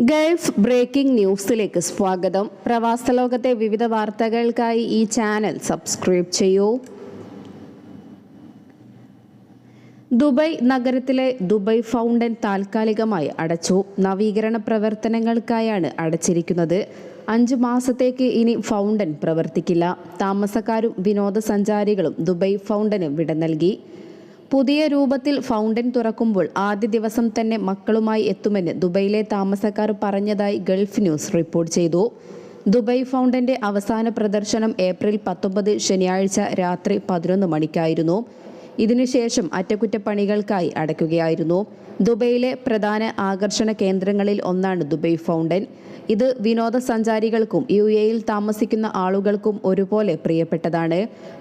Gulf breaking ന്യൂസിലേക്ക് സ്വാഗതം. പ്രവാസ ലോകത്തെ വിവിധ വാർത്തകൾക്കായി ഈ ചാനൽ സബ്സ്ക്രൈബ് ചെയ്യൂ. ദുബായ് നഗരത്തിലെ ദുബായ് ഫൗണ്ടൻ താൽക്കാലികമായി അടച്ചു. നവീകരണ പ്രവർത്തനങ്ങൾക്കായാണ് അടച്ചിരിക്കുന്നത്. അഞ്ച് മാസത്തേക്ക് ഇനി ഫൗണ്ടൻ പ്രവർത്തിക്കില്ല. താമസക്കാരും വിനോദസഞ്ചാരികളും ദുബായ് ഫൗണ്ടന് വിട നൽകി. പുതിയ രൂപത്തിൽ ഫൗണ്ടൻ തുറക്കുമ്പോൾ ആദ്യ ദിവസം തന്നെ മക്കളുമായി എത്തുമെന്ന് ദുബൈയിലെ താമസക്കാർ പറഞ്ഞതായി ഗൾഫ് ന്യൂസ് റിപ്പോർട്ട് ചെയ്തു. ദുബൈ ഫൗണ്ടന്റെ അവസാന പ്രദർശനം ഏപ്രിൽ പത്തൊമ്പത് ശനിയാഴ്ച രാത്രി പതിനൊന്ന് മണിക്കായിരുന്നു. ഇതിനുശേഷം അറ്റകുറ്റപ്പണികൾക്കായി അടയ്ക്കുകയായിരുന്നു. ദുബൈയിലെ പ്രധാന ആകർഷണ കേന്ദ്രങ്ങളിൽ ഒന്നാണ് ദുബൈ ഫൗണ്ടൻ. ഇത് വിനോദസഞ്ചാരികൾക്കും യു എയിൽ താമസിക്കുന്ന ആളുകൾക്കും ഒരുപോലെ പ്രിയപ്പെട്ടതാണ്.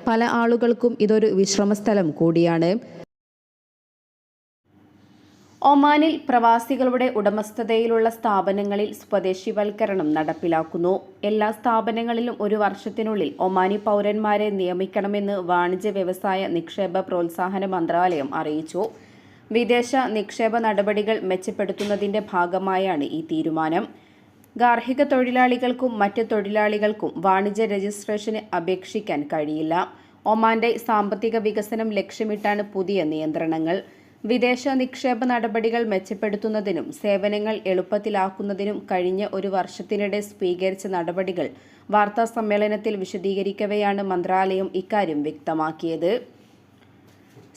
പല ആളുകൾക്കും ഇതൊരു വിശ്രമസ്ഥലം കൂടിയാണ്. ഒമാനിൽ പ്രവാസികളുടെ ഉടമസ്ഥതയിലുള്ള സ്ഥാപനങ്ങളിൽ സ്വദേശിവൽക്കരണം നടപ്പിലാക്കുന്നു. എല്ലാ സ്ഥാപനങ്ങളിലും ഒരു വർഷത്തിനുള്ളിൽ ഒമാനി പൗരന്മാരെ നിയമിക്കണമെന്ന് വാണിജ്യ വ്യവസായ നിക്ഷേപ പ്രോത്സാഹന മന്ത്രാലയം അറിയിച്ചു. വിദേശ നിക്ഷേപ നടപടികൾ മെച്ചപ്പെടുത്തുന്നതിന്റെ ഭാഗമായാണ് ഈ തീരുമാനം. ഗാർഹിക തൊഴിലാളികൾക്കും മറ്റ് തൊഴിലാളികൾക്കും വാണിജ്യ രജിസ്ട്രേഷന് അപേക്ഷിക്കാൻ കഴിയില്ല. ഒമാന്റെ സാമ്പത്തിക വികസനം ലക്ഷ്യമിട്ടാണ് പുതിയ നിയന്ത്രണങ്ങൾ. വിദേശ നിക്ഷേപ നടപടികൾ മെച്ചപ്പെടുത്തുന്നതിനും സേവനങ്ങൾ എളുപ്പത്തിലാക്കുന്നതിനും കഴിഞ്ഞ ഒരു വർഷത്തിനിടെ സ്വീകരിച്ച നടപടികൾ വാർത്താ സമ്മേളനത്തിൽ വിശദീകരിക്കവെയാണ് മന്ത്രാലയം ഇക്കാര്യം വ്യക്തമാക്കിയത്.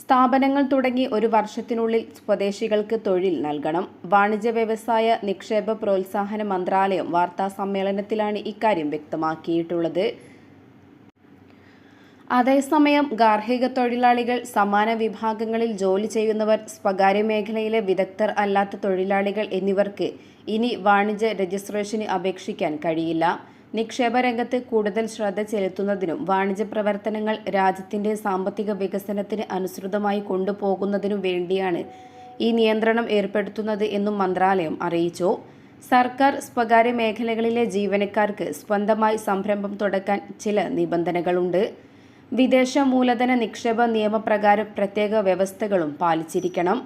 സ്ഥാപനങ്ങൾ തുടങ്ങി ഒരു വർഷത്തിനുള്ളിൽ സ്വദേശികൾക്ക് തൊഴിൽ നൽകണം. വാണിജ്യ വ്യവസായ നിക്ഷേപ പ്രോത്സാഹന മന്ത്രാലയം വാർത്താ സമ്മേളനത്തിലാണ് ഇക്കാര്യം വ്യക്തമാക്കിയിട്ടുള്ളത്. അതേസമയം ഗാർഹിക തൊഴിലാളികൾ സമാന വിഭാഗങ്ങളിൽ ജോലി ചെയ്യുന്നവർ സ്വകാര്യ മേഖലയിലെ വിദഗ്ധർ അല്ലാത്ത തൊഴിലാളികൾ എന്നിവർക്ക് ഇനി വാണിജ്യ രജിസ്ട്രേഷന് അപേക്ഷിക്കാൻ കഴിയില്ല. നിക്ഷേപ രംഗത്ത് കൂടുതൽ ശ്രദ്ധ ചെലുത്തുന്നതിനും വാണിജ്യ പ്രവർത്തനങ്ങൾ രാജ്യത്തിന്റെ സാമ്പത്തിക വികസനത്തിന് അനുസൃതമായി കൊണ്ടുപോകുന്നതിനും വേണ്ടിയാണ് ഈ നിയന്ത്രണം ഏർപ്പെടുത്തുന്നത് എന്നും മന്ത്രാലയം അറിയിച്ചു. സർക്കാർ സ്വകാര്യ മേഖലകളിലെ ജീവനക്കാർക്ക് സ്വന്തമായി സംരംഭം തുടക്കാൻ ചില നിബന്ധനകളുണ്ട്. വിദേശ മൂലധന നിക്ഷേപ നിയമപ്രകാരം പ്രത്യേക വ്യവസ്ഥകളും പാലിച്ചിരിക്കണം.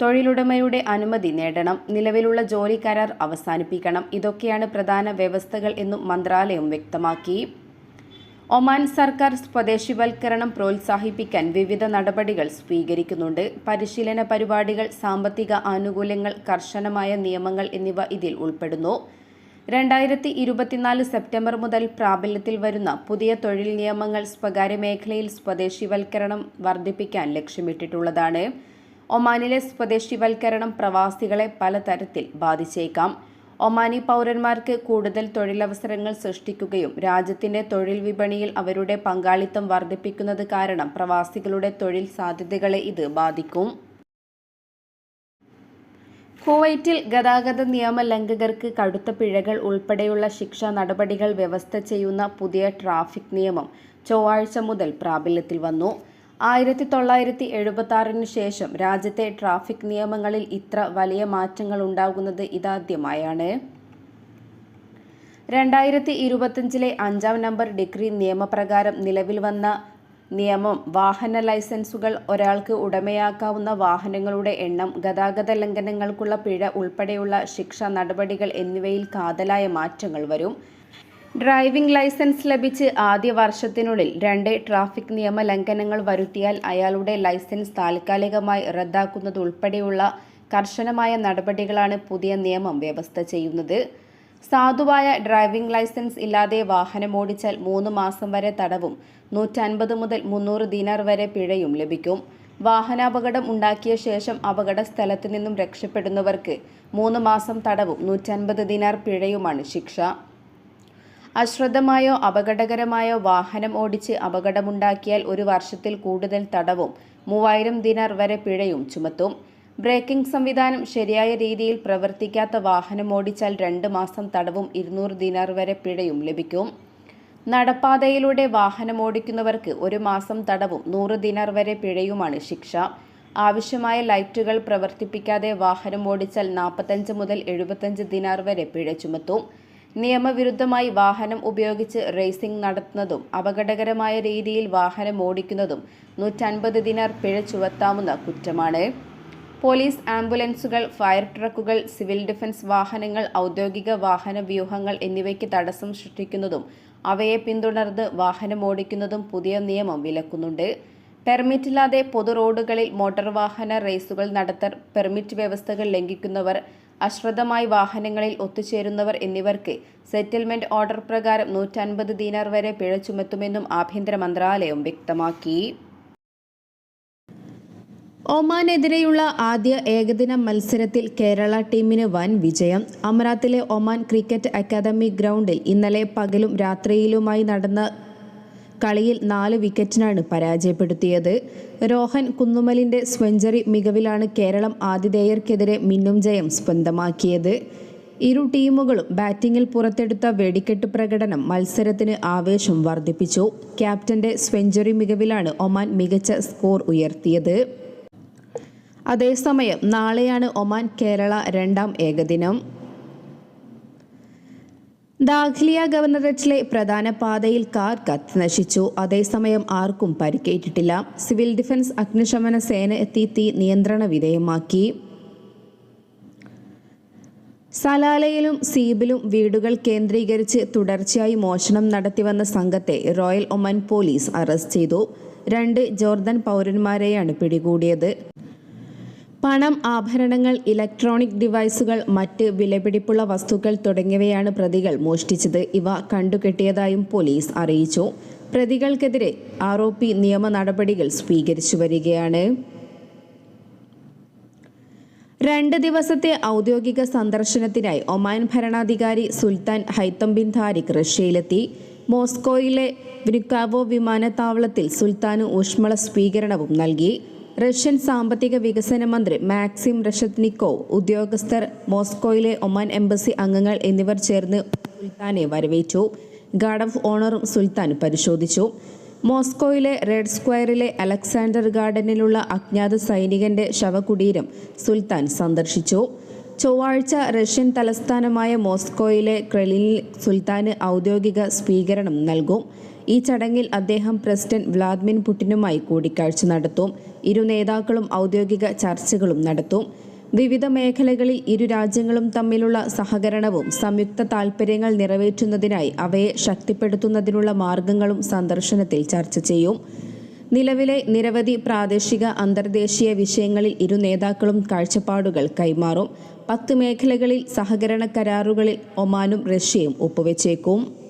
തൊഴിലുടമയുടെ അനുമതി നേടണം. നിലവിലുള്ള ജോലി കരാർ അവസാനിപ്പിക്കണം. ഇതൊക്കെയാണ് പ്രധാന വ്യവസ്ഥകൾ എന്നും മന്ത്രാലയം വ്യക്തമാക്കി. ഒമാൻ സർക്കാർ സ്വദേശിവൽക്കരണം പ്രോത്സാഹിപ്പിക്കാൻ വിവിധ നടപടികൾ സ്വീകരിക്കുന്നുണ്ട്. പരിശീലന പരിപാടികൾ സാമ്പത്തിക ആനുകൂല്യങ്ങൾ കർശനമായ നിയമങ്ങൾ എന്നിവ ഇതിൽ ഉൾപ്പെടുന്നു. രണ്ടായിരത്തി ഇരുപത്തിനാല് സെപ്റ്റംബർ മുതൽ പ്രാബല്യത്തിൽ വരുന്ന പുതിയ തൊഴിൽ നിയമങ്ങൾ സ്വകാര്യ മേഖലയിൽ സ്വദേശിവൽക്കരണം വർദ്ധിപ്പിക്കാൻ ലക്ഷ്യമിട്ടിട്ടുള്ളതാണ്. ഒമാനിലെ സ്വദേശിവൽക്കരണം പ്രവാസികളെ പലതരത്തിൽ ബാധിച്ചേക്കാം. ഒമാനി പൗരന്മാർക്ക് കൂടുതൽ തൊഴിലവസരങ്ങൾ സൃഷ്ടിക്കുകയും രാജ്യത്തിന്റെ തൊഴിൽ വിപണിയിൽ അവരുടെ പങ്കാളിത്തം വർദ്ധിപ്പിക്കുന്നത് കാരണം പ്രവാസികളുടെ തൊഴിൽ സാധ്യതകളെ ഇത് ബാധിക്കും. കുവൈറ്റിൽ ഗതാഗത നിയമ ലംഘകർക്ക് കടുത്ത പിഴകൾ ഉൾപ്പെടെയുള്ള ശിക്ഷാ നടപടികൾ വ്യവസ്ഥ ചെയ്യുന്ന പുതിയ ട്രാഫിക് നിയമം ചൊവ്വാഴ്ച മുതൽ പ്രാബല്യത്തിൽ വന്നു. ആയിരത്തി തൊള്ളായിരത്തി എഴുപത്തി ശേഷം രാജ്യത്തെ ട്രാഫിക് നിയമങ്ങളിൽ ഇത്ര വലിയ മാറ്റങ്ങൾ ഉണ്ടാകുന്നത് ഇതാദ്യമായാണ്. രണ്ടായിരത്തി ഇരുപത്തിയഞ്ചിലെ അഞ്ചാം നമ്പർ ഡിഗ്രി നിയമപ്രകാരം നിലവിൽ വന്ന നിയമം. വാഹന ലൈസൻസുകൾ ഒരാൾക്ക് ഉടമയാക്കാവുന്ന വാഹനങ്ങളുടെ എണ്ണം ഗതാഗത ലംഘനങ്ങൾക്കുള്ള പിഴ ഉൾപ്പെടെയുള്ള ശിക്ഷ നടപടികൾ എന്നിവയിൽ കാതലായ മാറ്റങ്ങൾ വരും. ഡ്രൈവിംഗ് ലൈസൻസ് ലഭിച്ച് ആദ്യ വർഷത്തിനുള്ളിൽ രണ്ട് ട്രാഫിക് നിയമ ലംഘനങ്ങൾ വരുത്തിയാൽ അയാളുടെ ലൈസൻസ് താൽക്കാലികമായി റദ്ദാക്കുന്നതുൾപ്പെടെയുള്ള കർശനമായ നടപടികളാണ് പുതിയ നിയമം വ്യവസ്ഥ ചെയ്യുന്നത്. സാധുവായ ഡ്രൈവിംഗ് ലൈസൻസ് ഇല്ലാതെ വാഹനമോടിച്ചാൽ മൂന്ന് മാസം വരെ തടവും നൂറ്റൻപത് മുതൽ മുന്നൂറ് ദിനാർ വരെ പിഴയും ലഭിക്കും. വാഹനാപകടം ഉണ്ടാക്കിയ ശേഷം അപകട സ്ഥലത്ത് നിന്നും രക്ഷപ്പെടുന്നവർക്ക് മൂന്ന് മാസം തടവും നൂറ്റൻപത് ദിനാർ പിഴയുമാണ് ശിക്ഷ. അശ്രദ്ധമായോ അപകടകരമായോ വാഹനം ഓടിച്ച് അപകടമുണ്ടാക്കിയാൽ ഒരു വർഷത്തിൽ കൂടുതൽ തടവും മൂവായിരം ദിനാർ വരെ പിഴയും ചുമത്തും. ബ്രേക്കിംഗ് സംവിധാനം ശരിയായ രീതിയിൽ പ്രവർത്തിക്കാത്ത വാഹനം ഓടിച്ചാൽ രണ്ട് മാസം തടവും ഇരുന്നൂറ് ദിനാർ വരെ പിഴയും ലഭിക്കും. നടപ്പാതയിലൂടെ വാഹനം ഓടിക്കുന്നവർക്ക് ഒരു മാസം തടവും നൂറ് ദിനാർ വരെ പിഴയുമാണ് ശിക്ഷ. ആവശ്യമായ ലൈറ്റുകൾ പ്രവർത്തിപ്പിക്കാതെ വാഹനം ഓടിച്ചാൽ നാൽപ്പത്തഞ്ച് മുതൽ എഴുപത്തഞ്ച് ദിനാർ വരെ പിഴ ചുമത്തും. നിയമവിരുദ്ധമായി വാഹനം ഉപയോഗിച്ച് റേസിംഗ് നടത്തുന്നതും അപകടകരമായ രീതിയിൽ വാഹനം ഓടിക്കുന്നതും നൂറ്റൻപത് ദിനാർ പിഴ ചുമത്താവുന്ന കുറ്റമാണ്. പോലീസ് ആംബുലൻസുകൾ ഫയർ ട്രക്കുകൾ സിവിൽ ഡിഫൻസ് വാഹനങ്ങൾ ഔദ്യോഗിക വാഹന വ്യൂഹങ്ങൾ എന്നിവയ്ക്ക് തടസ്സം സൃഷ്ടിക്കുന്നതും അവയെ പിന്തുടർന്ന് വാഹനമോടിക്കുന്നതും പുതിയ നിയമം വിലക്കുന്നുണ്ട്. പെർമിറ്റില്ലാതെ പൊതു റോഡുകളിൽ മോട്ടോർ വാഹന റേസുകൾ നടത്തർ പെർമിറ്റ് വ്യവസ്ഥകൾ ലംഘിക്കുന്നവർ അശ്രദ്ധമായി വാഹനങ്ങളിൽ ഒത്തുചേരുന്നവർ എന്നിവർക്ക് സെറ്റിൽമെന്റ് ഓർഡർ പ്രകാരം നൂറ്റൻപത് ദീനാർ വരെ പിഴ ചുമത്തുമെന്നും ആഭ്യന്തര മന്ത്രാലയം വ്യക്തമാക്കി. ഒമാനെതിരെയുള്ള ആദ്യ ഏകദിന മത്സരത്തിൽ കേരള ടീമിന് വൻ വിജയം. അമറാത്തിലെ ഒമാൻ ക്രിക്കറ്റ് അക്കാദമി ഗ്രൗണ്ടിൽ ഇന്നലെ പകലും രാത്രിയിലുമായി നടന്ന കളിയിൽ നാല് വിക്കറ്റിനാണ് പരാജയപ്പെടുത്തിയത്. രോഹൻ കുന്നുമലിന്റെ സ്വെഞ്ചറി മികവിലാണ് കേരളം ആതിഥേയർക്കെതിരെ മിന്നും ജയം സ്വന്തമാക്കിയത്. ഇരു ടീമുകളും ബാറ്റിംഗിൽ പുറത്തെടുത്ത വെടിക്കെട്ട് പ്രകടനം മത്സരത്തിന് ആവേശം വർദ്ധിപ്പിച്ചു. ക്യാപ്റ്റന്റെ സ്വെഞ്ചറി മികവിലാണ് ഒമാൻ മികച്ച സ്കോർ ഉയർത്തിയത്. അതേസമയം നാളെയാണ് ഒമാൻ കേരള രണ്ടാം ഏകദിനം. ദാഖ്ലിയ ഗവർണറേറ്റിലെ പ്രധാന പാതയിൽ കാർ കത്ത് നശിച്ചു. അതേസമയം ആർക്കും പരിക്കേറ്റിട്ടില്ല. സിവിൽ ഡിഫൻസ് അഗ്നിശമന സേന എത്തി തീ നിയന്ത്രണ വിധേയമാക്കി. സലാലയിലും സീബിലും വീടുകൾ കേന്ദ്രീകരിച്ച് തുടർച്ചയായി മോഷണം നടത്തിവന്ന സംഘത്തെ റോയൽ ഒമാൻ പോലീസ് അറസ്റ്റ് ചെയ്തു. രണ്ട് ജോർദൻ പൗരന്മാരെയാണ് പിടികൂടിയത്. പണം ആഭരണങ്ങൾ ഇലക്ട്രോണിക് ഡിവൈസുകൾ മറ്റ് വിലപിടിപ്പുള്ള വസ്തുക്കൾ തുടങ്ങിയവയാണ് പ്രതികൾ മോഷ്ടിച്ചത്. ഇവ കണ്ടുകെട്ടിയതായും പോലീസ് അറിയിച്ചു. പ്രതികൾക്കെതിരെ ആർ ഒ പി നിയമ നടപടികൾ സ്വീകരിച്ചു വരികയാണ്. രണ്ട് ദിവസത്തെ ഔദ്യോഗിക സന്ദർശനത്തിനായി ഒമാൻ ഭരണാധികാരി സുൽത്താൻ ഹൈത്തം ബിൻ താരിഖ് റഷ്യയിലെത്തി. മോസ്കോയിലെ വിനുക്കാവോ വിമാനത്താവളത്തിൽ സുൽത്താന് ഊഷ്മള സ്വീകരണവും നൽകി. റഷ്യൻ സാമ്പത്തിക വികസന മന്ത്രി മാക്സിം റഷത്നിക്കോവ് ഉദ്യോഗസ്ഥർ മോസ്കോയിലെ ഒമാൻ എംബസി അംഗങ്ങൾ എന്നിവർ ചേർന്ന് സുൽത്താനെ വരവേറ്റു. ഗാർഡ് ഓഫ് ഓണറും സുൽത്താൻ പരിശോധിച്ചു. മോസ്കോയിലെ റെഡ് സ്ക്വയറിലെ അലക്സാണ്ടർ ഗാർഡനിലുള്ള അജ്ഞാത സൈനികന്റെ ശവകുടീരം സുൽത്താൻ സന്ദർശിച്ചു. ചൊവ്വാഴ്ച റഷ്യൻ തലസ്ഥാനമായ മോസ്കോയിലെ ക്രെലിനിൽ സുൽത്താന് ഔദ്യോഗിക സ്വീകരണം നൽകും. ഈ ചടങ്ങിൽ അദ്ദേഹം പ്രസിഡന്റ് വ്ളാദിമിർ പുടിനുമായി കൂടിക്കാഴ്ച നടത്തും. ഇരു നേതാക്കളും ഔദ്യോഗിക ചർച്ചകളും നടത്തും. വിവിധ മേഖലകളിൽ ഇരു രാജ്യങ്ങളും തമ്മിലുള്ള സഹകരണവും സംയുക്ത താൽപ്പര്യങ്ങൾ നിറവേറ്റുന്നതിനായി അവയെ ശക്തിപ്പെടുത്തുന്നതിനുള്ള മാർഗങ്ങളും സന്ദർശനത്തിൽ ചർച്ച ചെയ്യും. നിലവിലെ നിരവധി പ്രാദേശിക അന്തർദേശീയ വിഷയങ്ങളിൽ ഇരു നേതാക്കളും കാഴ്ചപ്പാടുകൾ കൈമാറും. പത്ത് മേഖലകളിൽ സഹകരണ കരാറുകളിൽ ഒമാനും റഷ്യയും ഒപ്പുവെച്ചേക്കും.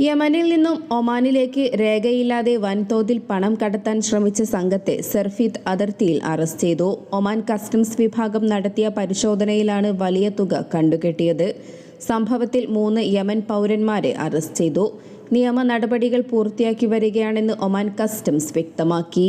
യമനിൽ നിന്നും ഒമാനിലേക്ക് രേഖയില്ലാതെ വൻതോതിൽ പണം കടത്താൻ ശ്രമിച്ച സംഘത്തെ സർഫീദ് അതിർത്തിയിൽ അറസ്റ്റ് ചെയ്തു. ഒമാൻ കസ്റ്റംസ് വിഭാഗം നടത്തിയ പരിശോധനയിലാണ് വലിയ തുക കണ്ടുകെട്ടിയത്. സംഭവത്തിൽ മൂന്ന് യമൻ പൗരന്മാരെ അറസ്റ്റ് ചെയ്തു. നിയമ നടപടികൾ പൂർത്തിയാക്കി വരികയാണെന്ന് ഒമാൻ കസ്റ്റംസ് വ്യക്തമാക്കി.